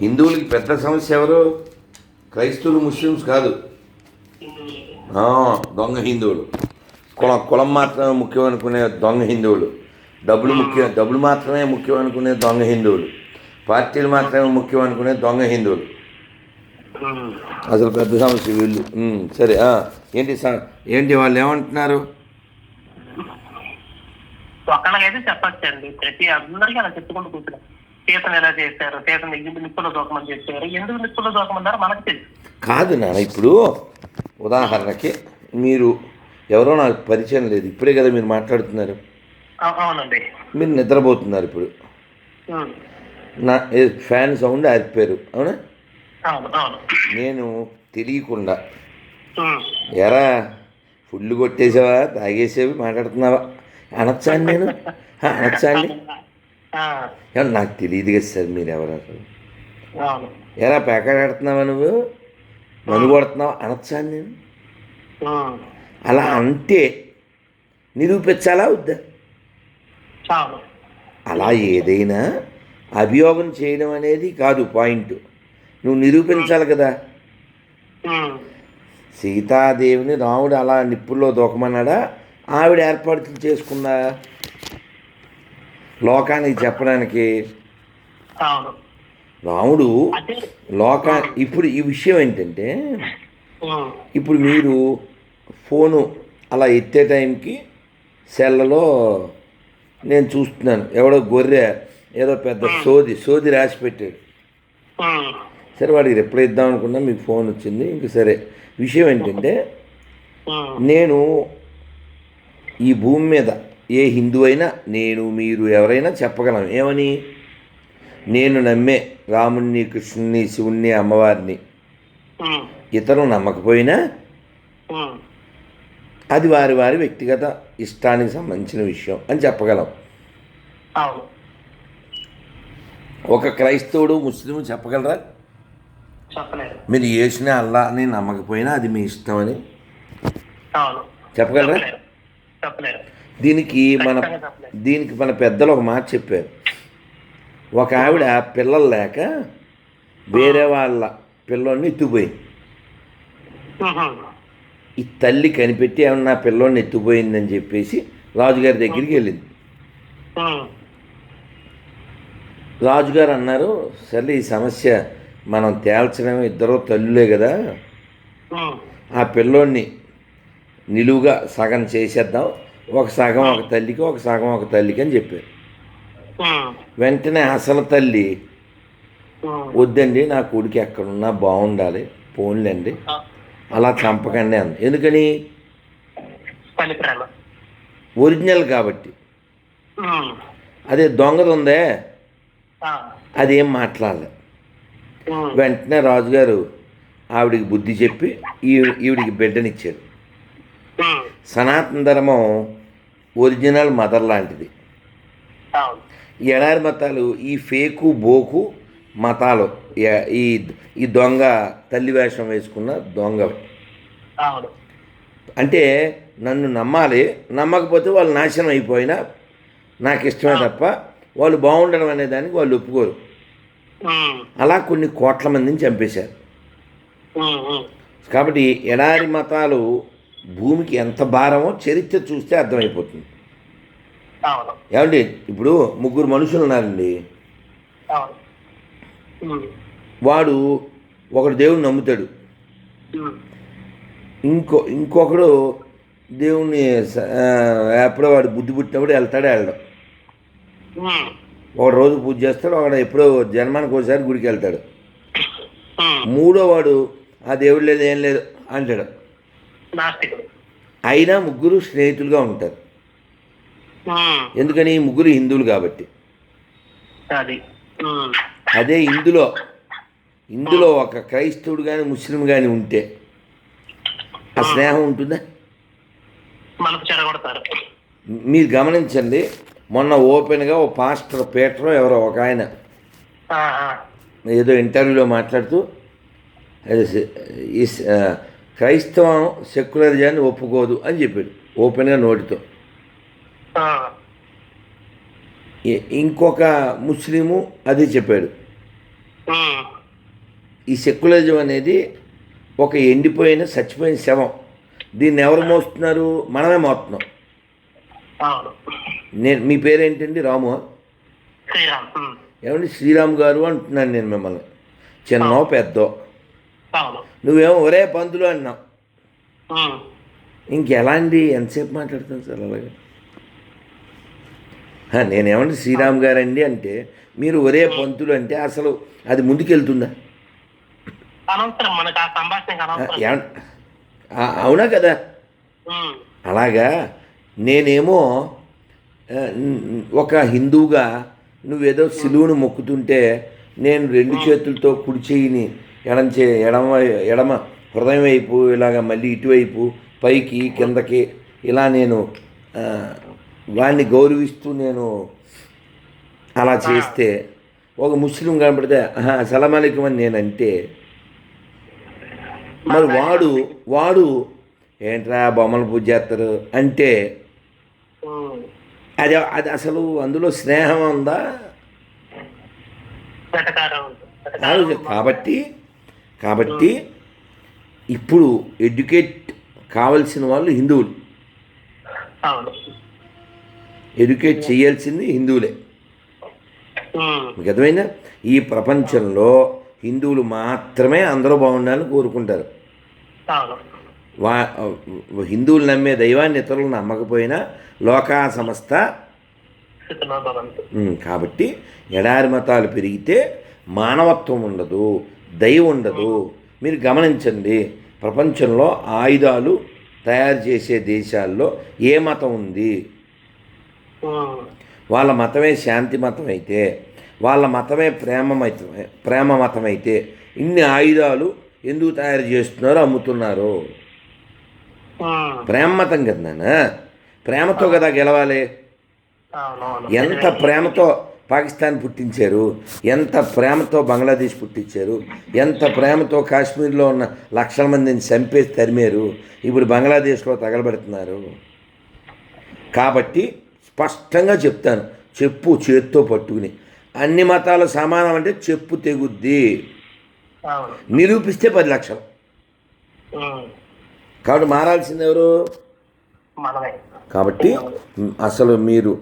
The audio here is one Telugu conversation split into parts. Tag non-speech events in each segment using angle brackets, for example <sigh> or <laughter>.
హిందువులకి పెద్ద సమస్య ఎవరు? క్రైస్తవులు ముస్లిమ్స్ కాదు. ఆ, దొంగ హిందువులు. కులం కులం మాత్రమే ముఖ్యం అనుకునే దొంగ హిందువులు. డబ్బులు ముఖ్యం డబ్బులు మాత్రమే ముఖ్యం అనుకునే దొంగ హిందువులు. పార్టీలు మాత్రమే ముఖ్యం అనుకునే దొంగ హిందువులు. అసలు పెద్ద సమస్య వీళ్ళు. సరే ఆ, ఏంటి ఏంటి వాళ్ళు ఏమంటున్నారు? ఒక్కళ్ళకైతే చెప్పచ్చండి. ప్రతి అందరికీ అలా చెప్పుకుంటూ కూర్చున్నాం. సీతను ఎలా చేశారు? సీతను నిప్పులో దూకమని చెప్పారు. ఎందుకు నిప్పులో దూకమన్నారో మనకు తెలుసు. కాదు నాన్న ఇప్పుడు ఉదాహరణకి మీరు ఎవరో నాకు పరిచయం లేదు. ఇప్పుడే కదా మీరు మాట్లాడుతున్నారు. అవు- అవునండి. మీరు నిద్రపోతున్నారు ఇప్పుడు. నా ఫ్యాన్ సౌండ్ ఆరిపోయారు. అవునా? నేను తెలియకుండా. ఎరా ఫుడ్లు కొట్టేసావా? తాగేసేవి మాట్లాడుతున్నావా? అనొచ్చా అండి నేను అనొచ్చా అండి? ఏమన్నా నాకు తెలియదు కదా సార్ మీరు ఎవరు అసలు? ప్యాకెట్ ఆడుతున్నావా నువ్వు? నన్ను కొడుతున్నావా? అనొచ్చా నేను. అలా అంటే నిరూపించాలా వద్దా? అలా ఏదైనా అభియోగం చేయడం అనేది కాదు పాయింట్. నువ్వు నిరూపించాలి కదా. సీతాదేవిని రాముడు అలా నిప్పుల్లో దూకమన్నాడా? ఆవిడ ఏర్పాట్లు చేసుకుందా లోకానికి చెప్పడానికి రాముడు లోకా ఇప్పుడు ఈ విషయం ఏంటంటే. ఇప్పుడు మీరు ఫోను అలా ఎత్తే టైంకి సెల్లలో నేను చూస్తున్నాను ఎవడో గొర్రె ఏదో పెద్ద సోది సోది రాసి పెట్టాడు. సరే వాడికి రిప్లై ఇద్దాం అనుకున్నా మీకు ఫోన్ వచ్చింది ఇంక సరే విషయం ఏంటంటే. నేను ఈ భూమి మీద ఏ హిందూ అయినా నేను మీరు ఎవరైనా చెప్పగలం. ఏమని? నేను నమ్మే రాముణ్ణి కృష్ణుని శివుణ్ణి అమ్మవారిని. ఇతరులు నమ్మకపోయినా. అది వారి వారి వ్యక్తిగత ఇష్టానికి సంబంధించిన విషయం అని చెప్పగలం. ఒక క్రైస్తవుడు ముస్లిం చెప్పగలరా? మీరు యేసుని అల్లా అని నమ్మకపోయినా అది మీ ఇష్టం అని చెప్పగలరా? చెప్పలేరు దీనికి మన దీనికి మన పెద్దలు ఒక మాట చెప్పారు. ఒక ఆవిడ పిల్లలు లేక వేరే వాళ్ళ పిల్లోడిని ఎత్తుపోయింది. ఈ తల్లి కనిపెట్టి ఏమన్నా నా పిల్లోడిని ఎత్తుపోయిందని చెప్పేసి రాజుగారి దగ్గరికి వెళ్ళింది. రాజుగారు అన్నారు సరే ఈ సమస్య మనం తేల్చడం ఇద్దరు తల్లులే కదా. ఆ పిల్లోడిని నిలువుగా సగం చేసేద్దాం. ఒక సగం ఒక తల్లికి ఒక సగం ఒక తల్లికి అని చెప్పారు. వెంటనే అసలు తల్లి. వద్దండి నా కొడుకు ఎక్కడున్నా బాగుండాలి పోన్లేండి. అలా చంపకండి అంది ఎందుకని ఒరిజినల్ కాబట్టి. అదే దొంగది ఉందే. అదేం మాట్లాడలే. వెంటనే రాజుగారు ఆవిడికి బుద్ధి చెప్పి ఈ ఈవిడికి బిడ్డనిచ్చాడు ఉమ్. సనాతన ధర్మం ఒరిజినల్ మదర్ లాంటిది. ఈ ఎడారి మతాలు ఈ ఫేకు బోకు మతాలు ఈ- ఈ దొంగ తల్లి వేషం వేసుకున్న దొంగ అవును. అంటే నన్ను నమ్మాలి నమ్మకపోతే వాళ్ళు నాశనం అయిపోయినా నాకు ఇష్టమే తప్ప వాళ్ళు బాగుండడం అనే దానికి వాళ్ళు ఒప్పుకోరు. అలా కొన్ని కోట్ల మందిని చంపేశారు. కాబట్టి ఎడారి మతాలు భూమికి ఎంత భారమో చరిత్ర చూస్తే అర్థమైపోతుంది. ఏమండి? ఇప్పుడు ముగ్గురు మనుషులు ఉన్నారండి. వాడు ఒకడు దేవుని నమ్ముతాడు. ఇంకో ఇంకొకడు దేవుణ్ణి ఎప్పుడో వాడు బుద్ధి పుట్టినప్పుడు వెళ్తాడు వెళ్ళడం. ఒక రోజు పూజ చేస్తాడు ఒకడు ఎప్పుడో జన్మానికి ఒకసారి గుడికి వెళ్తాడు. మూడో వాడు ఆ దేవుడు లేదు ఏం లేదు అంటాడు. నాస్తికుడు అయినా ముగ్గురు స్నేహితులుగా ఉంటారు. ఎందుకని? ముగ్గురు హిందువులు కాబట్టి. అది. ఇందులో ఇందులో ఒక క్రైస్తవుడు కానీ ముస్లిం కానీ ఉంటే ఆ స్నేహం ఉంటుందా? మీరు గమనించండి మొన్న ఓపెన్గా ఓ పాస్టర్ పీటర్ ఎవరో ఒక ఆయన. ఏదో ఇంటర్వ్యూలో మాట్లాడుతూ క్రైస్తవం సెక్యులరిజాన్ని ఒప్పుకోదు అని చెప్పాడు. ఓపెన్గా నోటితో. ఇంకొక ముస్లిము అదే చెప్పాడు. ఈ సెక్యులరిజం అనేది ఒక ఎండిపోయిన చచ్చిపోయిన శవం. దీన్ని ఎవరు మోస్తున్నారు? మనమే మోస్తున్నాం. నేను మీ పేరేంటండి? రాము. ఏమండి? శ్రీరామ్ గారు అంటున్నాను నేను మిమ్మల్ని. చిన్నో పెద్దో. నువ్వేమో ఒరే పంతులు అన్నావు. ఇంకెలాంటి ఎంతసేపు మాట్లాడతాను సార్ అలాగే? నేనేమంటే శ్రీరామ్ గారండి అంటే మీరు ఒరే పంతులు అంటే అసలు అది ముందుకెళ్తుందా? అవునా కదా. అలాగా? నేనేమో ఒక హిందువుగా నువ్వేదో సిలువును మొక్కుతుంటే నేను రెండు చేతులతో కుడి చేయిని ఎడం చే ఎడమ ఎడమ హృదయం వైపు ఇలాగ మళ్ళీ ఇటువైపు పైకి కిందకి ఇలా నేను వాడిని గౌరవిస్తూ నేను అలా చేస్తే ఒక ముస్లిం కనపడితే "ఆహా, అస్సలం అలైకుం అని నేనంటే మరి వాడు వాడు ఏంట్రా బొమ్మలు పూజ చేస్తారు అంటే. అది అది అసలు అందులో స్నేహం ఉందా? కాబట్టి కాబట్టి ఇప్పుడు ఎడ్యుకేట్ కావాల్సిన వాళ్ళు హిందువులు. ఎడ్యుకేట్ చేయాల్సింది హిందువులే. మీకు అర్థమైందా? ఈ ప్రపంచంలో హిందువులు మాత్రమే అందరూ బాగుండాలని కోరుకుంటారు. వా హిందువులు నమ్మే దైవాన్ని ఇతరులు నమ్మకపోయినా లోకా సంస్థ కాబట్టి ఎడారి మతాలు పెరిగితే మానవత్వం ఉండదు. దయ ఉండదు. మీరు గమనించండి ప్రపంచంలో ఆయుధాలు తయారు చేసే దేశాల్లో ఏ మతం ఉంది. వాళ్ళ మతమే శాంతి మతం అయితే వాళ్ళ మతమే ప్రేమ మతం ప్రేమ మతం అయితే ఇన్ని ఆయుధాలు ఎందుకు తయారు చేస్తున్నారు అమ్ముతున్నారు. ప్రేమ మతం కదా ప్రేమతో కదా గెలవాలి. ఎంత ప్రేమతో పాకిస్తాన్ పుట్టించారు. ఎంత ప్రేమతో బంగ్లాదేశ్ పుట్టించారు. ఎంత ప్రేమతో కాశ్మీర్లో ఉన్న లక్షల మందిని చంపేసి తరిమారు. ఇప్పుడు బంగ్లాదేశ్లో తగలబెడుతున్నారు. కాబట్టి స్పష్టంగా చెప్తాను. చెప్పు చేత్తో పట్టుకుని. అన్ని మతాలు సమానం అంటే చెప్పు తెగుద్ది. నిరూపిస్తే పది లక్షలు. కాబట్టి మారాల్సింది ఎవరు? కాబట్టి అసలు మీరు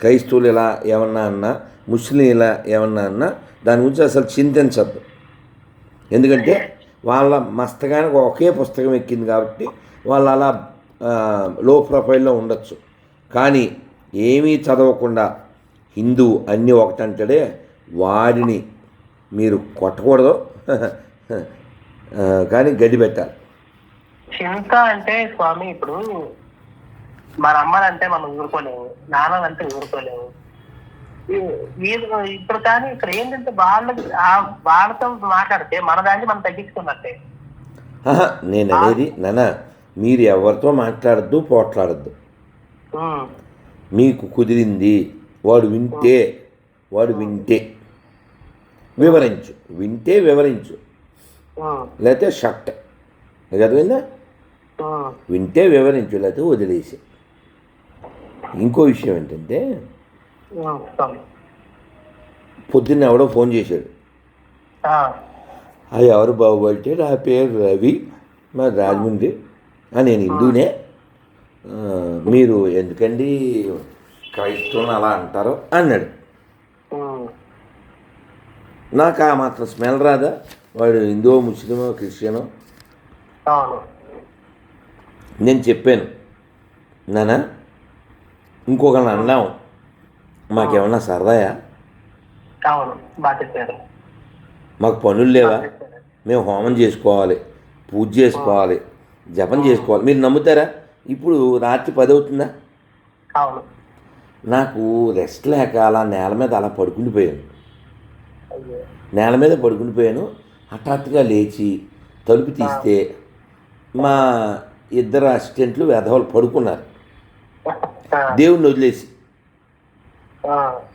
క్రైస్తవులు ఇలా ఏమన్నా అన్నా ముస్లిం ఇలా ఏమన్నా అన్నా దాని గురించి అసలు చింతించద్దు ఎందుకంటే వాళ్ళ మస్తకానికి ఒకే పుస్తకం ఎక్కింది కాబట్టి వాళ్ళు అలా లో ప్రొఫైల్లో ఉండొచ్చు. కానీ ఏమీ చదవకుండా హిందూ అన్నీ ఒకటంటాడే వాడిని మీరు కొట్టకూడదు. కానీ గడి పెట్టాలి. చింత అంటే స్వామి ఇప్పుడు మన అమ్మలంటే మనం ఊరుకోలేము. నాన్ననంటే ఊరుకోలేము ఈ- వీళ్ళు ఇప్పుడు కానీ ఇక్కడ ఏంటంటే వాళ్ళకి ఆ- వాళ్ళతో మాట్లాడితే మన దాన్ని మనం తగ్గించుకున్నట్టే. నేను అనేది నాన్న మీరు ఎవరితో మాట్లాడద్దు పోట్లాడద్దు. మీకు కుదిరింది వాడు వింటే వాడు వింటే. వివరించు వింటే వివరించు. లేకపోతే షట్. అర్థమైందా. వింటే వివరించు లేకపోతే వదిలేసి. ఇంకో విషయం ఏంటంటే పొద్దున్న ఎవడో ఫోన్ చేశాడు. ఆ. ఎవరు బాబు అంటే నా పేరు రవి మా రాజమండ్రి నేను హిందూనే. మీరు ఎందుకండి క్రైస్తవుని అలా అంటారు అన్నాడు. నాకు ఆ మాత్రం స్మెల్ రాదా? వాడు హిందూ ముస్లిమో క్రిస్టియనో? నేను చెప్పాను. నానా? ఇంకొకరిని అన్నాం మాకేమన్నా సరదాయా? అవును బాగా చెప్పారు. మాకు పనులు లేవా? మేము హోమం చేసుకోవాలి పూజ చేసుకోవాలి జపం చేసుకోవాలి. మీరు నమ్ముతారా? ఇప్పుడు రాత్రి పది అవుతుందా? అవును. నాకు రెస్ట్ లేక అలా నేల మీద అలా పడుకుండిపోయాను. నేల మీద పడుకుండిపోయాను. హఠాత్తుగా లేచి తలుపు తీస్తే మా ఇద్దరు అసిస్టెంట్లు వెధవలు పడుకున్నారు. <laughs> దేవుణ్ణి వదిలేసి.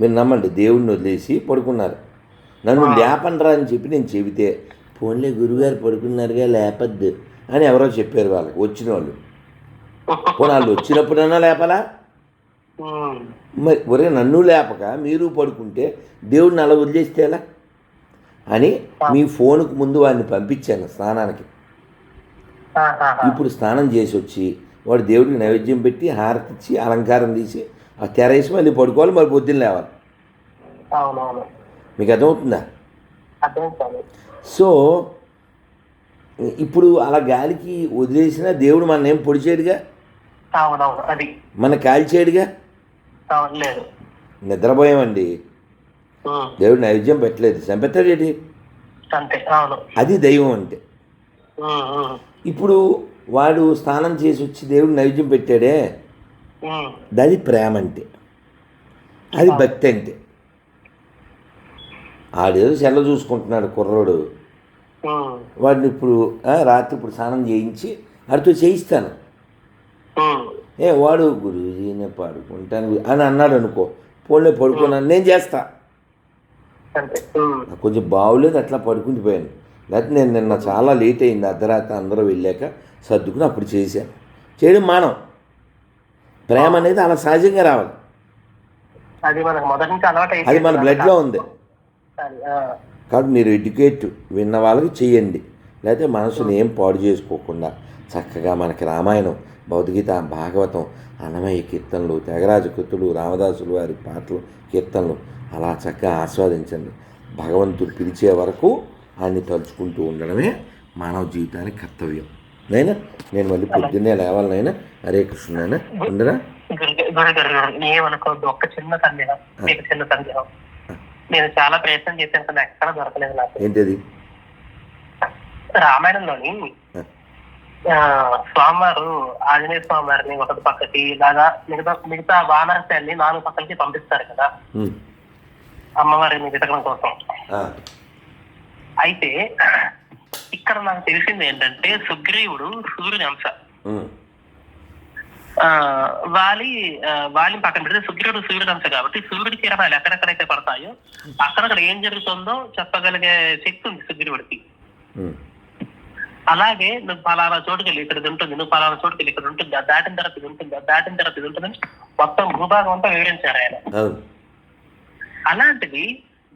మీరు నమ్మండి దేవుణ్ణి వదిలేసి పడుకున్నారు. నన్ను లేపండ్రా అని చెప్పి నేను చెబితే ఫోన్లే గురుగారు పడుకున్నారుగా లేపద్దు అని ఎవరో చెప్పారు వాళ్ళకి వచ్చిన వాళ్ళు. పోనీ వాళ్ళు వచ్చినప్పుడైనా లేపలా. మరి ఒరే నన్ను లేపక మీరు పడుకుంటే దేవుడిని అలా వదిలేస్తే ఎలా? అని మీ ఫోన్కు ముందు వాడిని పంపించాను స్నానానికి. ఇప్పుడు స్నానం చేసి వచ్చి వాడు దేవుడికి నైవేద్యం పెట్టి హారతి ఇచ్చి అలంకారం తీసి ఆ తెరేసి మళ్ళీ పడుకోవాలి మరి పొద్దున్న లేవాలి. మీకు అర్థమవుతుందా? సో ఇప్పుడు అలా గాలికి వదిలేసిన దేవుడు మన ఏం పొడిచేడుగా మన కాల్చేడుగా నిద్రపోయామండి. దేవుడు నైవేద్యం పెట్టలేదు. చంపెత్తాడేటి? అది దైవం అంటే. ఇప్పుడు వాడు స్నానం చేసి వచ్చి దేవుడు నైవేద్యం పెట్టాడే. అది ప్రేమ అంటే. అది భక్తి అంటే. ఆడేదో సెల్ల చూసుకుంటున్నాడు కుర్రోడు. వాడిని ఇప్పుడు ఆ, రాత్రి ఇప్పుడు స్నానం చేయించి వాడితో చేయిస్తాను. ఏ వాడు గురుజీ నేను పడుకుంటాను గురు-" అని అన్నాడు అనుకో పోలే పడుకున్నాను నేను చేస్తా. కొంచెం బాగులేదు అట్లా పడుకుంటూ పోయాను లేకపోతే నేను నిన్న చాలా లేట్ అయింది అర్ధరాత్రి అందరూ వెళ్ళాక సర్దుకుని అప్పుడు చేశాను. చేయడం మానం. ప్రేమ అనేది అలా సహజంగా రావాలి. అది మన బ్లడ్లో ఉంది. కాబట్టి మీరు ఎడ్యుకేట్ విన్న వాళ్ళకి చేయండి. లేకపోతే మనసుని ఏం పాడు చేసుకోకుండా చక్కగా మనకి రామాయణం భౌతిగీత భాగవతం అన్నమయ్య కీర్తనలు త్యాగరాజ కృతులు రామదాసులు వారి పాటలు కీర్తనలు అలా చక్కగా ఆస్వాదించండి. భగవంతుడు పిలిచే వరకు ఆయన్ని తలుచుకుంటూ ఉండడమే మానవ జీవితానికి కర్తవ్యం. నైనా? నేను మళ్ళీ పొద్దున్నే లేవాలనైనా హరే కృష్ణ నాయనా ఉండరా? ఏమనుకోవద్దు ఒక్క చిన్న సందేహం. మీకు చిన్న సందేహం. నేను చాలా ప్రయత్నం చేశాను కానీ ఎక్కడ దొరకలేదు నాకు. ఏంటది? రామాయణంలోని స్వామివారు ఆంజనేయ స్వామి వారిని ఒక పక్కకి ఇలాగా మిగతా మిగతా వానరశాన్ని నాలుగు పక్కలకి పంపిస్తారు కదా. అమ్మవారిని వెతకడం కోసం. అయితే ఇక్కడ నాకు తెలిసింది ఏంటంటే సుగ్రీవుడు సూర్యుని అంశ. వాలి వాలిని పక్కన పెడితే సుగ్రీవుడు సూర్యుడు అంశ కాబట్టి సూర్యుడి కిరణాలు ఎక్కడెక్కడైతే పడతాయో అక్కడక్కడ ఏం జరుగుతుందో చెప్పగలిగే శక్తి ఉంది సుగ్రీవుడికి. అలాగే నువ్వు పలానా చోటుకి వెళ్ళి ఇక్కడ ఉంటుంది నువ్వు పలానా చోటుకి వెళ్ళి ఇక్కడ ఉంటుంది దాటిన తర్వాత ఇది ఉంటుంది దాటిన తర్వాత ఇది ఉంటుందని మొత్తం భూభాగం అంతా వివరించారు ఆయన. అలాంటిది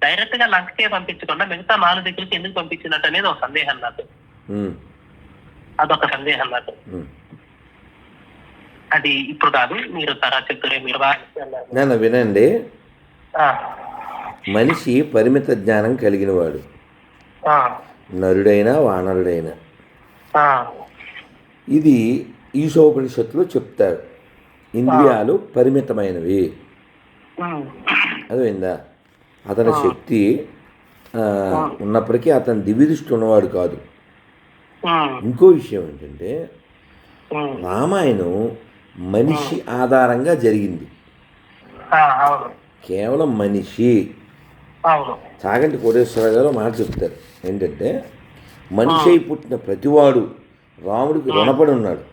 డైరెక్ట్గా లంకకే పంపించకుండా మిగతా నాలుగు దగ్గరికి ఎందుకు పంపించినట్టు అనేది ఒక సందేహం నాకు. అదొక సందేహం నాకు. అది ఇప్పుడు కాదు మీరు తరా చెప్తారే మీరు. నన్ను వినండి. మనిషి పరిమిత జ్ఞానం కలిగినవాడు ఆ, నరుడైనా వానరుడైనా. ఇది ఈశోపనిషత్తులో చెప్తాడు ఇంద్రియాలు పరిమితమైనవి. అదేందా అతని శక్తి ఉన్నప్పటికీ అతను దివ్యదృష్టి ఉన్నవాడు కాదు. ఇంకో విషయం ఏంటంటే రామాయణం మనిషి ఆధారంగా జరిగింది. కేవలం మనిషి. చాగంటి కోటేశ్వర గారు మాట చెప్తారు. ఏంటంటే మనిషి అయి పుట్టిన ప్రతివాడు రాముడికి రుణపడి ఉన్నాడు.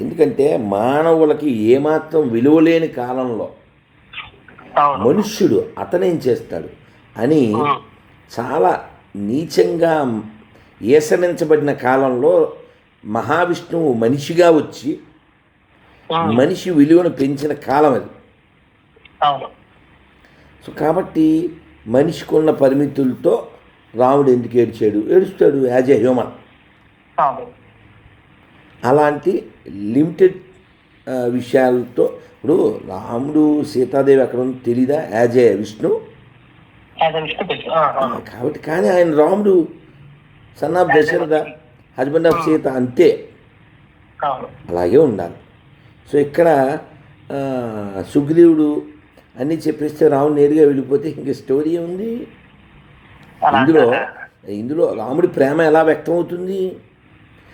ఎందుకంటే మానవులకి ఏమాత్రం విలువ లేని కాలంలో మనుష్యుడు అతనేం చేస్తాడు అని చాలా నీచంగా ఏసనించబడిన కాలంలో మహావిష్ణువు మనిషిగా వచ్చి మనిషి విలువను పెంచిన కాలం అది. సో కాబట్టి మనిషికి ఉన్న పరిమితులతో రాముడు ఎందుకు ఏడ్చాడు? ఏడుస్తాడు యాజ్ ఎ హ్యూమన్. అలాంటి లిమిటెడ్ విషయాలతో ఇప్పుడు రాముడు సీతాదేవి ఎక్కడ ఉందో తెలీదా? As a Vishnu? కాబట్టి కానీ ఆయన రాముడు son of Dasharatha husband of Sita అంతే. అలాగే ఉండాలి. సో ఇక్కడ సుగ్రీవుడు అన్నీ చెప్పేస్తే రాముడు నేరుగా వెళ్ళిపోతే ఇంక స్టోరీ ఉంది ఇందులో? ఇందులో రాముడి ప్రేమ ఎలా వ్యక్తం అవుతుంది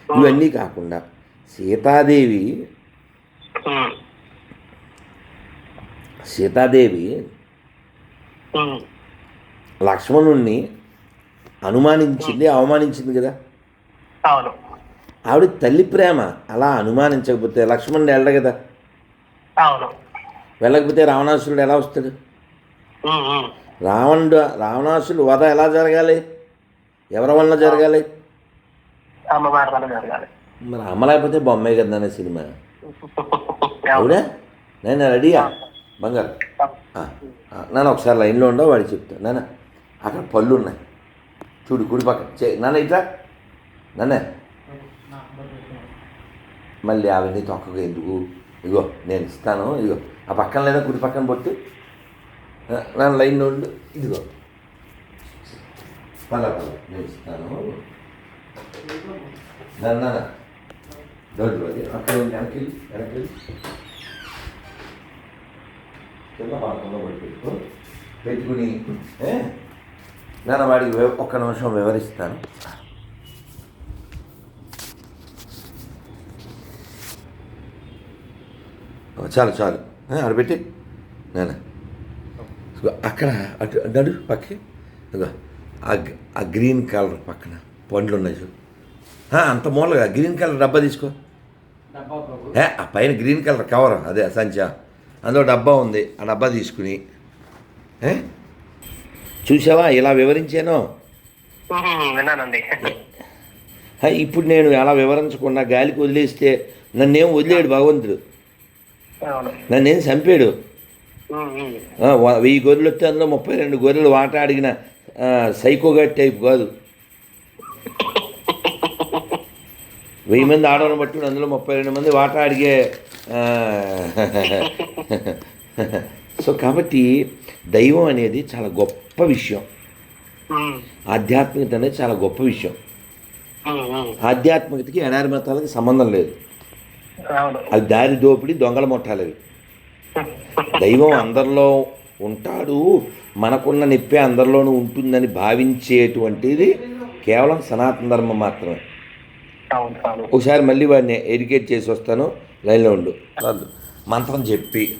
ఇవన్నీ కాకుండా సీతాదేవి సీతాదేవి లక్ష్మణుణ్ణి అనుమానించింది అవమానించింది కదా? అవును. ఆవిడ తల్లి ప్రేమ అలా అనుమానించకపోతే లక్ష్మణుడు వెళ్ళడు కదా? అవును. వెళ్ళకపోతే రావణాసురుడు ఎలా వస్తాడు? రావణుడు రావణాసురుడు వధ ఎలా జరగాలి? ఎవరి వలన జరగాలి? అమ్మవారి వల్ల జరగాలి. మరి అమ్మ లేకపోతే బొమ్మే కదా సినిమా? <laughs> అవునా. నేను రెడీయా? బంగారు. నాన్న ఒకసారి లైన్లో ఉండవు వాడికి చెప్తా. నాన్న అక్కడ పళ్ళు ఉన్నాయి చూడు కుడి పక్క. చే నాన్న ఇట్లా నాన్న. మళ్ళీ అవన్నీ తొక్కగా ఎందుకు? ఇగో నేను ఇస్తాను. ఇగో ఆ పక్కన లేదా కుడి పక్కన పొట్టు నన్ను లైన్ ఉండు. ఇదిగో. పల్ల పల్ల నేను ఇస్తాను. నాన్న దొడ్డు అది. అక్కడ వెనక్కి వెనక్కి వెళ్ళు. కింద పడి పెట్టుకో పెట్టుకుని ఏ? నాన్న వాడికి ఒక్క నిమిషం వివరిస్తాను. ఓ, చాలు చాలు. ఆడ పెట్టి ఇదిగో అక్కడ అటు నడు పక్కకి ఆ గ్రీన్ కలర్ పక్కన పండ్లు ఉన్నాయి చూడు. ఆ, అంత మూలగా గ్రీన్ కలర్ డబ్బా తీసుకో. ఆ పైన గ్రీన్ కలర్ కవర్ అదే సంచా. అందులో డబ్బా ఉంది. ఆ డబ్బా తీసుకుని? చూసావా? ఇలా వివరించాను. విన్నానండి. ఇప్పుడు నేను అలా వివరించకుండా గాలికి వదిలేస్తే నన్నేం వదిలేడు భగవంతుడు. నన్నేం చంపాడు. వెయ్యి గొర్రెలు వస్తే అందులో ముప్పై రెండు గొర్రెలు వాట అడిగిన సైకోగా టైప్ కాదు. వెయ్యి మంది ఆడవాళ్ళని పట్టుకుని అందులో ముప్పై రెండు మంది వాటా అడిగే సో కాబట్టి దైవం అనేది చాలా గొప్ప విషయం. ఆధ్యాత్మికత అనేది చాలా గొప్ప విషయం. ఆధ్యాత్మికతకి ఎడారి మతాలకి సంబంధం లేదు. అది దారి దోపిడి దొంగల ముఠాలవి దైవం అందరిలో ఉంటాడు మనకున్న నిప్పే అందరిలోనూ ఉంటుందని భావించేటువంటిది కేవలం సనాతన ధర్మం మాత్రమే. అవును ఒకసారి మళ్ళీ వాడిని ఎడ్యుకేట్ చేసి వస్తాను. లైన్లో ఉండు. చాలు. మంత్రం చెప్పి.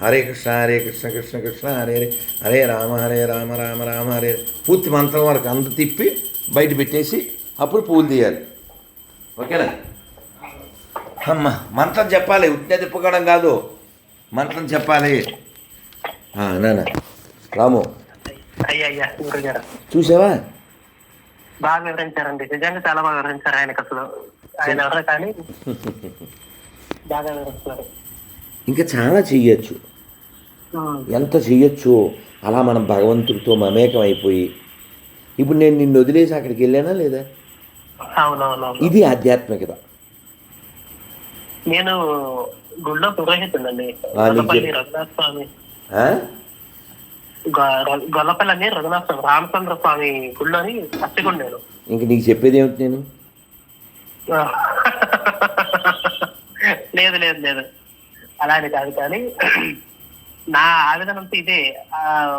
హరే కృష్ణ హరే కృష్ణ కృష్ణ కృష్ణ హరే హరే హరే రామ హరే రామ రామ రామ హరే. పూర్తి మంత్రం వరకు అంత తిప్పి బయట పెట్టేసి అప్పుడు పూలు తీయాలి. ఓకేనా? అమ్మ మంత్రం చెప్పాలి. ఉట్టిన తిప్పుకోవడం కాదు. మంత్రం చెప్పాలి. నాన్న. రాము. చూసావా? బాగా వివరించారండి. నిజంగా చాలా బాగా వివరించారు ఆయనకు అసలు. ఆయన ఎవరో కానీ బాగా వివరిస్తున్నారు. ఇంకా చాలా చెయ్యొచ్చు. ఎంత చెయ్యొచ్చు? అలా మనం భగవంతుడితో మమేకం అయిపోయి ఇప్పుడు నేను నిన్ను వదిలేసి అక్కడికి వెళ్ళానా లేదా? ఇది ఆధ్యాత్మికత. నేను గుళ్ళో పురోహితుండండి. స్వామి గొల్లపల్లి రఘునాథ రామచంద్ర స్వామి గుళ్ళోని అచ్చగుండాను ఇంక నీకు చెప్పేది ఏమిటి నేను? లేదు లేదు లేదు. అలా అని కాదు కానీ నా ఆవేదన అంతా ఇదే.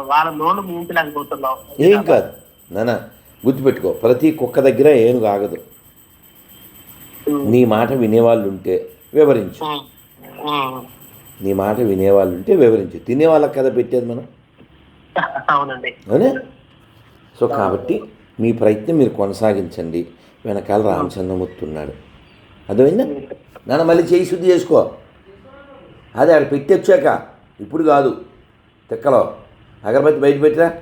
వాళ్ళ నోళ్ళు మించలేకపోతున్నాం ఏం కాదు. నాన్న గుర్తుపెట్టుకో. ప్రతి కుక్క దగ్గర ఏనుగు ఆగదు. నీ మాట వినేవాళ్ళు ఉంటే వివరించు. నీ మాట వినేవాళ్ళు ఉంటే వివరించు. తినేవాళ్ళకి కదా పెట్టేది మనం? <laughs> అవునండి. అవునా? సో కాబట్టి మీ ప్రయత్నం మీరు కొనసాగించండి. వెనకాల రామచంద్రమూర్తి ఉన్నాడు. అర్థమైందా? నాన్న మళ్ళీ చేయి శుద్ధి చేసుకో. అదే అక్కడ పెట్టొచ్చాక ఇప్పుడు కాదు. తిక్కలో. అగరబత్తి బయట పెట్టరా?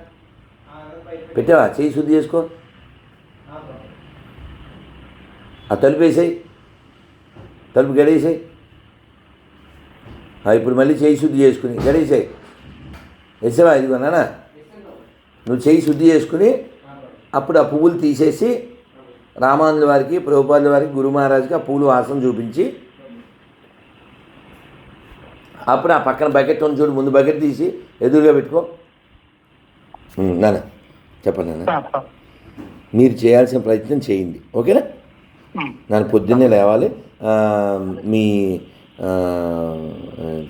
పెట్టావా? చేయి శుద్ధి చేసుకో. ఆ తలుపు వేసేయి. తలుపు గడేసాయి. ఇప్పుడు మళ్ళీ చేయి శుద్ధి చేసుకుని గడేసాయి. వేసావా ఇదిగో నాన్న నువ్వు చేయి శుద్ధి చేసుకుని అప్పుడు ఆ పువ్వులు తీసేసి రామానుజుల వారికి ప్రభుపాదుల వారికి గురు మహారాజుకి ఆ పువ్వులు వాసన చూపించి అప్పుడు ఆ పక్కన బకెట్ ఉంది చూడు ముందు బకెట్ తీసి ఎదురుగా పెట్టుకో. నాన్న చెప్పండి నాన్న. మీరు చేయాల్సిన ప్రయత్నం చేయండి ఓకేనా? నన్ను పొద్దున్నే లేవాలి. మీ